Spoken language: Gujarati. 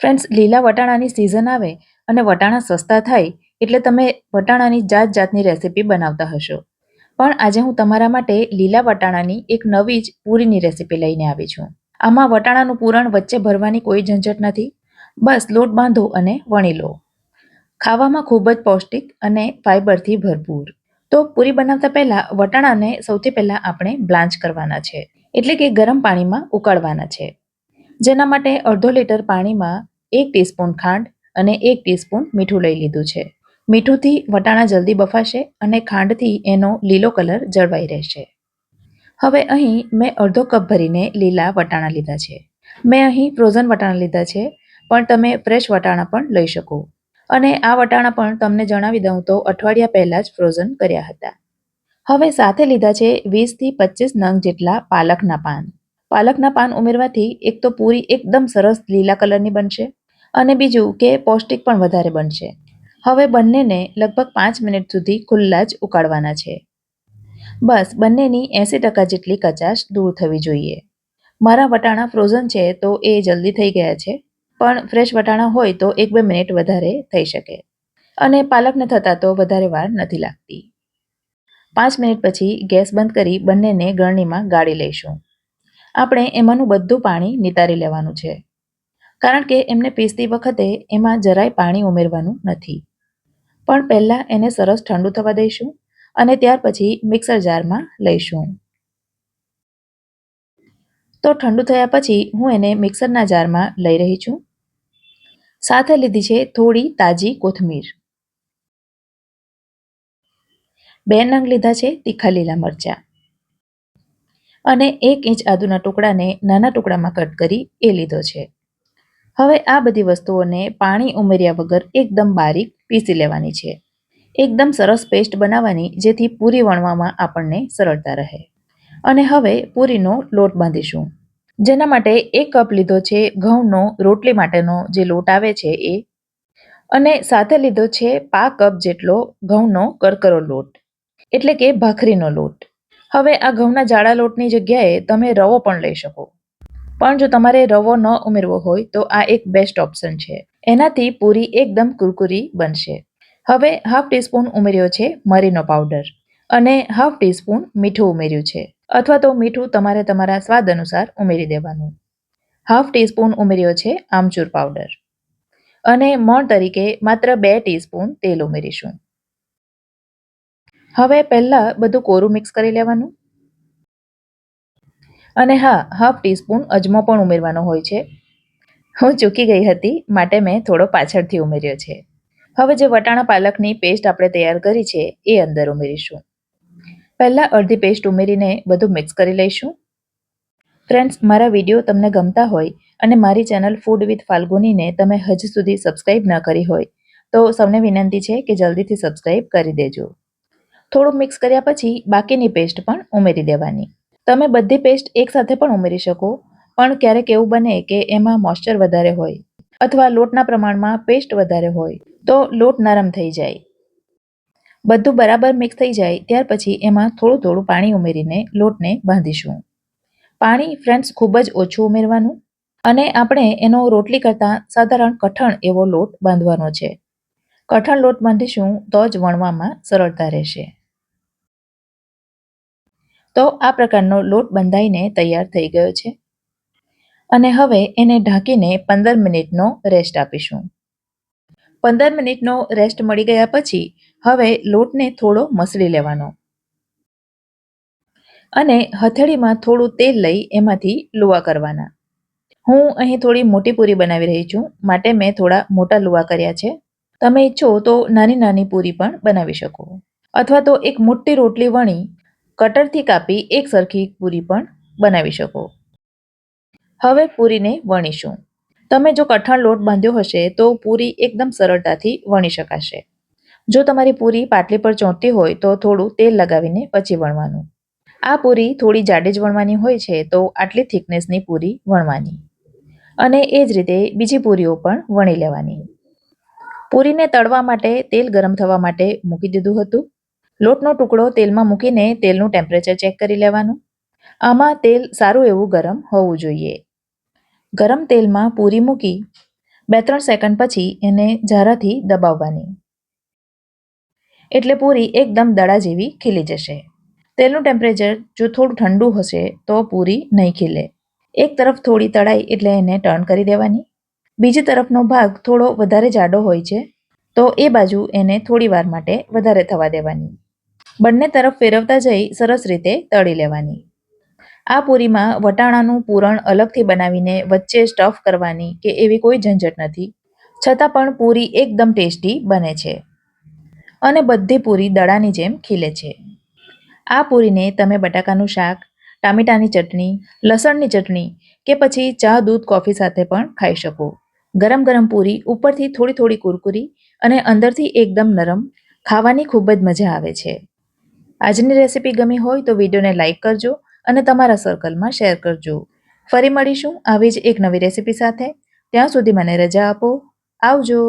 ફ્રેન્ડ્સ લીલા વટાણાની સિઝન આવે અને વટાણા સસ્તા થાય એટલે તમે વટાણાની જાત જાતની રેસીપી બનાવતા હશો. પણ આજે હું તમારા માટે લીલા વટાણાની એક નવી જ પૂરીની રેસીપી લઈને આવી છું. આમાં વટાણાનું પૂરણ વચ્ચે ભરવાની કોઈ ઝંઝટ નથી. બસ લોટ બાંધો અને વણી લો. ખાવામાં ખૂબ જ પૌષ્ટિક અને ફાઇબરથી ભરપૂર. તો પૂરી બનાવતા પહેલાં વટાણાને સૌથી પહેલાં આપણે બ્લાન્ચ કરવાના છે. એટલે કે ગરમ પાણીમાં ઉકાળવાના છે. જેના માટે અડધો લીટર પાણીમાં એક ટીસ્પૂન ખાંડ અને એક ટીસ્પૂન મીઠું લઈ લીધું છે. મીઠુંથી વટાણા જલ્દી બફાશે અને ખાંડથી એનો લીલો કલર જળવાઈ રહેશે. હવે અહીં મેં અડધો કપ ભરીને લીલા વટાણા લીધા છે. મેં અહીં ફ્રોઝન વટાણા લીધા છે, પણ તમે ફ્રેશ વટાણા પણ લઈ શકો. અને આ વટાણા પણ તમને જણાવી દઉં તો અઠવાડિયા પહેલાં જ ફ્રોઝન કર્યા હતા. હવે સાથે લીધા છે વીસથી પચીસ નંગ જેટલા પાલકના પાન. પાલકના પાન ઉમેરવાથી એક તો પૂરી એકદમ સરસ લીલા કલરની બનશે. અને બીજું કે પૌષ્ટિક પણ વધારે બનશે. હવે બંનેને લગભગ પાંચ મિનિટ સુધી ખુલ્લા જ ઉકાળવાના છે. બસ, બંનેની એંસી ટકા જેટલી કચાશ દૂર થવી જોઈએ. મારા વટાણા ફ્રોઝન છે તો એ જલ્દી થઈ ગયા છે, પણ ફ્રેશ વટાણા હોય તો એક બે મિનિટ વધારે થઈ શકે. અને પાલકને થતાં તો વધારે વાર નથી લાગતી. પાંચ મિનિટ પછી ગેસ બંધ કરી બંનેને ગળણીમાં ગાળી લઈશું. આપણે એમાંનું બધું પાણી નિતારી લેવાનું છે. કારણ કે એમને પીસતી વખતે એમાં જરાય પાણી ઉમેરવાનું નથી. પણ પહેલાં એને સરસ ઠંડુ થવા દઈશું અને ત્યાર પછી મિક્સર જારમાં લઈશું. તો ઠંડુ થયા પછી હું એને મિક્સરના જારમાં લઈ રહી છું. સાથે લીધી છે થોડી તાજી કોથમીર. બે નંગ લીધા છે તીખા લીલા મરચાં. અને એક ઇંચ આદુના ટુકડાને નાના ટુકડામાં કટ કરી એ લીધો છે. હવે આ બધી વસ્તુઓને પાણી ઉમેર્યા વગર એકદમ બારીક પીસી લેવાની છે. એકદમ સરસ પેસ્ટ બનાવવાની, જેથી પૂરી વણવામાં આપણને સરળતા રહે. અને હવે પૂરીનો લોટ બાંધીશું. જેના માટે એક કપ લીધો છે ઘઉંનો રોટલી માટેનો જે લોટ આવે છે એ, અને સાથે લીધો છે પા કપ જેટલો ઘઉંનો કરકરો લોટ, એટલે કે ભાખરીનો લોટ. હવે આ ઘઉંના જાડા લોટની જગ્યાએ તમે રવો પણ લઈ શકો. પણ જો તમારે રવો ન ઉમેરવો હોય, તો આ એક બેસ્ટ ઓપ્શન છે. એનાથી પૂરી એકદમ કુરકુરી બનશે. હવે હાફ ટીસ્પૂન ઉમેર્યો છે મરીનો પાવડર અને હાફ ટીસ્પૂન મીઠું ઉમેર્યું છે. અથવા તો મીઠું તમારે તમારા સ્વાદ અનુસાર ઉમેરી દેવાનું. હાફ ટીસ્પૂન ઉમેર્યો છે આમચૂર પાવડર અને મણ તરીકે માત્ર બે ટીસ્પૂન તેલ ઉમેરીશું. હવે પહેલાં બધું કોરું મિક્સ કરી લેવાનું. અને હા હાફ ટીસ્પૂન અજમો પણ ઉમેરવાનો હોય છે. હું ચૂકી ગઈ હતી, માટે મેં થોડો પાછળથી ઉમેર્યો છે. હવે જે વટાણા પાલકની પેસ્ટ આપણે તૈયાર કરી છે, એ અંદર ઉમેરીશું. પહેલાં અડધી પેસ્ટ ઉમેરીને બધું મિક્સ કરી લઈશું. ફ્રેન્ડ્સ મારા વીડિયો તમને ગમતા હોય અને મારી ચેનલ ફૂડ વિથ ફાલ્ગુનીને તમે હજ સુધી સબસ્ક્રાઈબ ન કરી હોય, તો સૌને વિનંતી છે કે જલ્દીથી સબસ્ક્રાઈબ કરી દેજો. થોડું મિક્સ કર્યા પછી બાકીની પેસ્ટ પણ ઉમેરી દેવાની. તમે બધી પેસ્ટ એકસાથે પણ ઉમેરી શકો, પણ ક્યારેક એવું બને કે એમાં મોઇશ્ચર વધારે હોય અથવા લોટના પ્રમાણમાં પેસ્ટ વધારે હોય તો લોટ નરમ થઈ જાય. બધું બરાબર મિક્સ થઈ જાય, ત્યાર પછી એમાં થોડું થોડું પાણી ઉમેરીને લોટને બાંધીશું. પાણી ફ્રેન્ડ્સ ખૂબ જ ઓછું ઉમેરવાનું અને આપણે એનો રોટલી કરતાં સાધારણ કઠણ એવો લોટ બાંધવાનો છે. કઠણ લોટ બાંધીશું તો જ વણવામાં સરળતા રહેશે. તો આ પ્રકારનો લોટ બંધાઈને તૈયાર થઈ ગયો છે. અને હવે એને ઢાંકીને પંદર મિનિટનો રેસ્ટ આપીશું. પંદર મિનિટનો રેસ્ટ મળી ગયા પછી હવે લોટને થોડો મસળી લેવાનો. અને હથેળીમાં થોડું તેલ લઈ એમાંથી લુવા કરવાના. હું અહીં થોડી મોટી પૂરી બનાવી રહી છું, માટે મેં થોડા મોટા લુવા કર્યા છે. તમે ઈચ્છો તો નાની નાની પૂરી પણ બનાવી શકો. અથવા તો એક મોટી રોટલી વણી કટરથી કાપી એક સરખી પૂરી પણ બનાવી શકો. હવે પૂરીને વણીશું. તમે જો કઠણ લોટ બાંધ્યો હશે તો પૂરી એકદમ સરળતાથી વણી શકાશે. જો તમારી પૂરી પાટલી પર ચોંટતી હોય તો થોડું તેલ લગાવીને પછી વણવાનું. આ પૂરી થોડી જાડી જ વણવાની હોય છે તો આટલી થિકનેસની પૂરી વણવાની. અને એ જ રીતે બીજી પૂરીઓ પણ વણી લેવાની. પૂરીને તળવા માટે તેલ ગરમ થવા માટે મૂકી દીધું હતું. લોટનો ટુકડો તેલમાં મૂકીને તેલનું ટેમ્પરેચર ચેક કરી લેવાનું. આમાં તેલ સારું એવું ગરમ હોવું જોઈએ. ગરમ તેલમાં પૂરી મૂકી બે ત્રણ સેકન્ડ પછી એને ઝારાથી દબાવવાની. એટલે પૂરી એકદમ દડા જેવી ખીલી જશે. તેલનું ટેમ્પરેચર જો થોડું ઠંડુ હશે તો પૂરી નહીં ખીલે. એક તરફ થોડી તળાઈ એટલે એને ટર્ન કરી દેવાની. બીજી તરફનો ભાગ થોડો વધારે જાડો હોય છે તો એ બાજુ એને થોડી વાર માટે વધારે થવા દેવાની. બંને તરફ ફેરવતા જઈ સરસ રીતે તળી લેવાની. આ પૂરીમાં વટાણાનું પૂરણ અલગથી બનાવીને વચ્ચે સ્ટફ કરવાની કે એવી કોઈ ઝંઝટ નથી. છતાં પણ પૂરી એકદમ ટેસ્ટી બને છે. અને બધી પૂરી દડાની જેમ ખીલે છે. આ પૂરીને તમે બટાકાનું શાક, ટામેટાની ચટણી, લસણની ચટણી કે પછી ચા, દૂધ, કોફી સાથે પણ ખાઈ શકો. ગરમ ગરમ પૂરી ઉપરથી થોડી થોડી કુરકુરી અને અંદરથી એકદમ નરમ ખાવાની ખૂબ જ મજા આવે છે. આજની રેસીપી ગમી હોય તો વિડીયોને લાઇક કરજો અને તમારા સર્કલમાં શેર કરજો. ફરી મળીશું આવી જ એક નવી રેસીપી સાથે. ત્યાં સુધી મને રજા આપો. આવજો.